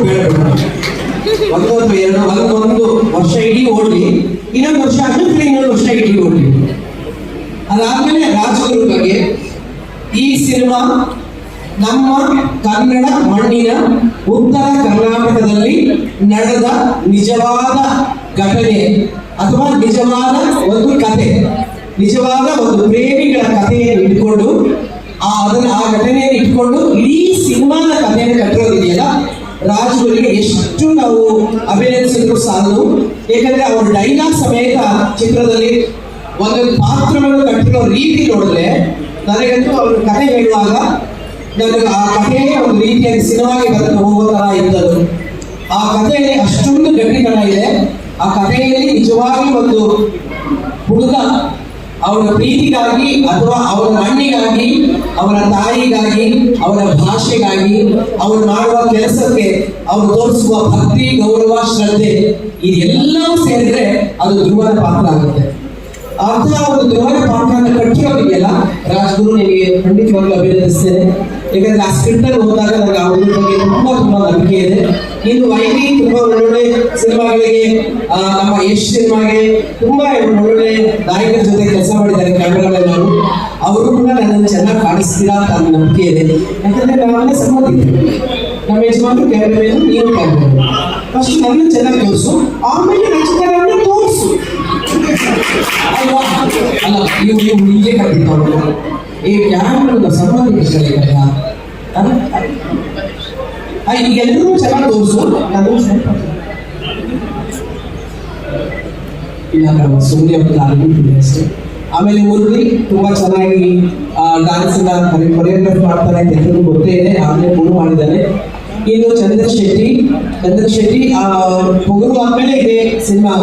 ಬೇಡ ಒಂದೊಂದು ಎರಡು ಒಂದೊಂದು ವರ್ಷ ಇಡೀ ಓಡ್ಲಿ ಇನ್ನೊಂದು ವರ್ಷ ಆದ್ಮೇಲೆ ಇನ್ನೊಂದು ವರ್ಷ ಇಡೀ ಓಡಿ ಅದಾದ್ಮೇಲೆ ರಾಜಗುರು ಬಗ್ಗೆ ಈ ಸಿನಿಮಾ ನಮ್ಮ ಕನ್ನಡ ಮಣ್ಣಿನ ಉತ್ತರ ಕರ್ನಾಟಕದಲ್ಲಿ ನಡೆದ ನಿಜವಾದ ಘಟನೆ ಅಥವಾ ನಿಜವಾದ ಒಂದು ಕತೆ ನಿಜವಾದ ಒಂದು ಪ್ರೇಮಿಗಳ ಕಥೆಯನ್ನು ಇಟ್ಕೊಂಡು ಆ ಅದನ್ನ ಆ ಘಟನೆಯನ್ನು ಇಟ್ಕೊಂಡು ಇಡೀ ಸಿನಿಮಾದ ಕಥೆಯನ್ನು ಕಟ್ಟಿರೋದಿದೆಯಲ್ಲ? ರಾಜುಗಳಿಗೆ ಎಷ್ಟು ನಾವು ಅಭಿನಯಿಸಿದ್ರು ಸಾಲದು. ಏಕೆಂದ್ರೆ ಅವ್ರ ಡೈಲಾಗ್ ಸಮೇತ ಚಿತ್ರದಲ್ಲಿ ಒಂದೊಂದು ಪಾತ್ರವನ್ನು ಕಟ್ಟಿರೋ ರೀತಿ ನೋಡಿದ್ರೆ ನನಗಂತೂ ಅವ್ರ ಕಥೆ ಹೇಳುವಾಗ ನನಗೆ ಆ ಕಥೆಯೇ ಒಂದು ರೀತಿಯಾಗಿ ಸಿನಿಮಾಗೆ ಬರೆದು ಹೋಗೋ ತರ ಇದ್ದದು ಆ ಕಥೆಯಲ್ಲಿ ಅಷ್ಟೊಂದು ಗಟ್ಟಿತನ ಇದೆ. ಆ ಕಥೆಯಲ್ಲಿ ನಿಜವಾಗಿ ಒಂದು ಹುಡುಗ ಅವರ ಪ್ರೀತಿಗಾಗಿ ಅಥವಾ ಅವರ ಮಣ್ಣಿಗಾಗಿ, ಅವರ ತಾಯಿಗಾಗಿ, ಅವರ ಭಾಷೆಗಾಗಿ, ಅವರು ಮಾಡುವ ಕೆಲಸಕ್ಕೆ ಅವರು ತೋರಿಸುವ ಭಕ್ತಿ, ಗೌರವ, ಶ್ರದ್ಧೆ, ಇದೆಲ್ಲವೂ ಸೇರಿದ್ರೆ ಅದು ಧ್ರುವನ ಪಾತ್ರ ಆಗುತ್ತೆ. ಅಂತ ಒಂದು ಧ್ರುವನ ಪಾತ್ರನ ಕಟ್ಟಿರೋದಿದೆಯಲ್ಲ ರಾಜ್ಗುರು ನಿಮಗೆ ಖಂಡಿತವಾಗ್ಲೂ ಅಭಿನಂದಿಸ್ತೇನೆ. ಯಾಕಂದ್ರೆ ಆ ಸ್ಕ್ರಿಪ್ಟ್ ಅಲ್ಲಿ ಹೋದಾಗ ನನಗೆ ಹುಡುಗನ ಬಗ್ಗೆ ತುಂಬಾ ತುಂಬಾ ನಂಬಿಕೆ ಇದೆ. ಇನ್ನು ವೈರಿ ತುಂಬಾ ಒಳ್ಳೊಳ್ಳೆ ಸಿನಿಮಾಗಳಿಗೆ ನಮ್ಮ ಯಶ್ ಸಿನಿಮಾಗೆ ತುಂಬಾ ಒಳ್ಳೊಳ್ಳೆ ನಾಯಕರ ಜೊತೆ ಚೆನ್ನಾಗಿ ಕಾಣಿಸ್ತೀರಾ ಅಂತ ನನ್ನ ನಂಬಿಕೆ ಇದೆ ಯಾಕಂದ್ರೆ ನಾವೆಲ್ಲ ಸಮ್ಮತಿ ನಮ್ಮ ಯಜಮಾನ್ರು ಕ್ಯಾಮ್ರಾಮನ್ ನೀವು ಕ್ಯಾಮ್ರಾಮನ್ ಫಸ್ಟ್ ನನ್ನ ಚೆನ್ನಾಗಿ ತೋರಿಸು ಆಮೇಲೆ ರಚಿತಾರನ್ನ ತೋರಿಸು ಅಲ್ವಾ ಅಲ್ಲ ಇವು ನೀವು ನಿಜೆ ಕಟ್ಟಿದ್ದವರು ಈ ಕ್ಯಾಮ್ರಾದ ಸಂಬಂಧಿಕರಿದ್ದಾರೆ ಈಗ ಎಲ್ಲರೂ ಚೆನ್ನಾಗಿ ತೋರಿಸು ನಾನು ಸ್ವಲ್ಪ ಇಲ್ಲ ಕಣವ್ವ, ಸುಮ್ನೆ ಒಂದು ಆಗಿಬಿಟ್ಟಿದೆ ಅಷ್ಟೇ ಆಮೇಲೆ ಮುರುಳಿ ತುಂಬಾ ಚೆನ್ನಾಗಿ ಡಾನ್ಸ್ ಕೊರಿಯೋಗ್ರಾಫ್ ಮಾಡ್ತಾರೆ ಅಂತ ಎಲ್ಲರಿಗೂ ಗೊತ್ತೇ ಇದೆ. ಆಮೇಲೆ ಕೂಡ ಮಾಡಿದ್ದಾನೆ. ಇನ್ನು ಚಂದ್ರ ಶೆಟ್ಟಿ ಚಂದ್ರ ಶೆಟ್ಟಿ ಪೊಗರು ಆಮೇಲೆ ಇದೆ ಸಿನಿಮಾ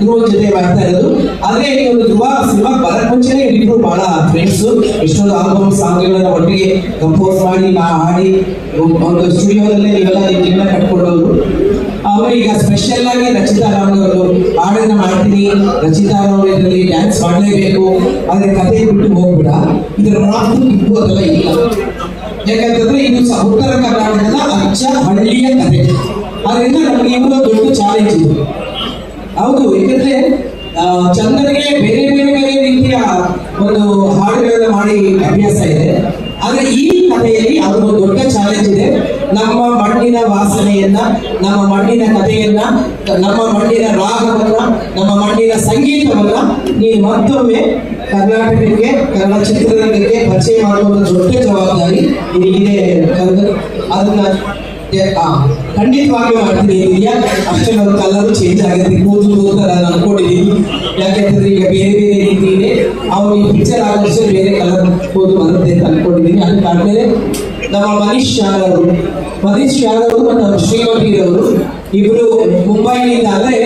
ಧ್ರುವ ಜೊತೆ ಮಾಡ್ತಾ ಇರೋದು. ಆದ್ರೆ ಈ ಒಂದು ಧ್ರುವ ಸಿನಿಮಾ ಬರಕ್ ಮುಂಚೆನೆ ಇಬ್ರು ಬಹಳ ಫ್ರೆಂಡ್ಸ್ ಎಷ್ಟೊಂದು ಆಲ್ಬಮ್ ಸಾಂಗ್ಗಳನ್ನ ಒಟ್ಟಿಗೆ ಕಂಪೋಸ್ ಮಾಡಿ ನಾ ಹಾಡಿ, ಒಂದು ಸ್ಟುಡಿಯೋದಲ್ಲೇ ಇವೆಲ್ಲ ಜೀವನ ಕಟ್ಕೊಂಡವರು ಅವರು ಈಗ ಸ್ಪೆಷಲ್ ಆಗಿ ರಚಿತಾ ರಾಮ್ ಅವರು ಹಾಡನ್ನ ರಚಿತಾ ಇದರಲ್ಲಿ ಡ್ಯಾನ್ಸ್ ಮಾಡಲೇಬೇಕು. ಆದ್ರೆ ಕಥೆ ಬಿಟ್ಟು ಹೋಗ್ಬಿಡ. ಇದರ ರಾತ್ರಿ ಇದ್ದು ಅದೆಲ್ಲ ಇಲ್ಲ. ಯಾಕಂತಂದ್ರೆ ಇದು ಉತ್ತರ ಕರ್ನಾಟಕದ ಅಚ್ಚ ಹಳ್ಳಿಯ ಕಥೆ. ಅದರಿಂದ ನಮ್ಗೆ ಇವರ ದೊಡ್ಡ ಚಾಲೆಂಜ್ ಇದು. ಹೌದು ಯಾಕಂದ್ರೆ ಚಂದನಿಗೆ ಬೇರೆ ಬೇರೆ ಬೇರೆ ರೀತಿಯ ಒಂದು ಹಾಡುಗಳನ್ನು ಮಾಡಿ ಅಭ್ಯಾಸ ಇದೆ. ಆದ್ರೆ ಈ ಕಥೆಯಲ್ಲಿ ಅದೊಂದು ದೊಡ್ಡ ಚಾಲೆಂಜ್ ಇದೆ. ನಮ್ಮ ಮಣ್ಣಿನ ವಾಸನೆಯನ್ನ, ನಮ್ಮ ಮಣ್ಣಿನ ಕಥೆಯನ್ನ, ನಮ್ಮ ಮಣ್ಣಿನ ರಾಗವನ್ನ, ನಮ್ಮ ಮಣ್ಣಿನ ಸಂಗೀತವನ್ನ ನೀವು ಮತ್ತೊಮ್ಮೆ ಕರ್ನಾಟಕಕ್ಕೆ, ಕನ್ನಡ ಚಿತ್ರರಂಗಕ್ಕೆ ಪರಿಚಯ ಮಾಡುವಂತ ದೊಡ್ಡ ಜವಾಬ್ದಾರಿ ಇದೆ ಅದನ್ನ ಖಂಡಿತವಾಗಿ ಮಾಡ್ತೀನಿ. ಅಷ್ಟೇ ಕಲರ್ ಚೇಂಜ್ ಆಗಿದೆ ಕೂದಲು ಕೂದಲು ನಾನು ಅನ್ಕೊಂಡಿದ್ದೀನಿ. ಯಾಕೆಂದ್ರೆ ಈಗ ಬೇರೆ ಬೇರೆ ರೀತಿ ಇದೆ ಅವ್ರು ಈ ಪಿಕ್ಚರ್ ಆಗೋಷ್ಟು ಬೇರೆ ಕಲರ್ ಕೂದಲು ಬರುತ್ತೆ ಅಂತ ಆದ್ಮೇಲೆ ನಮ್ಮ ಮನೀಶ್ ಅವರು ಮನೀಶ್ ಅವರು ಮತ್ತು ನಮ್ಮ ಶ್ರೀಮತಿರವರು ಇವರು ಮುಂಬೈನಿಂದ ಅಂದ್ರೆ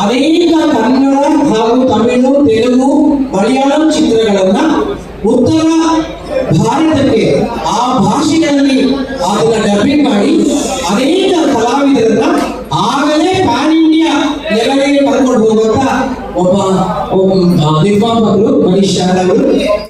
ಅನೇಕ ಕನ್ನಡ ಹಾಗೂ ತಮಿಳು, ತೆಲುಗು, ಮಲಯಾಳಂ ಚಿತ್ರಗಳನ್ನ ಉತ್ತರ ಭಾರತಕ್ಕೆ ಆ ಭಾಷೆಗಳಲ್ಲಿ ಅದನ್ನ ಡಬ್ಬಿಂಗ್ ಮಾಡಿ ಅನೇಕ ಕಲಾವಿದರನ್ನ ಆಗಲೇ ಪ್ಯಾನ್ ಇಂಡಿಯಾ ಲೆವೆಲ್ಗೆ ಕರ್ಕೊಂಡು ಹೋಗುವಂತ ಒಬ್ಬ ನಿರ್ಮಾಪಕರು ಮನೀಶ್ ಶಾರವರು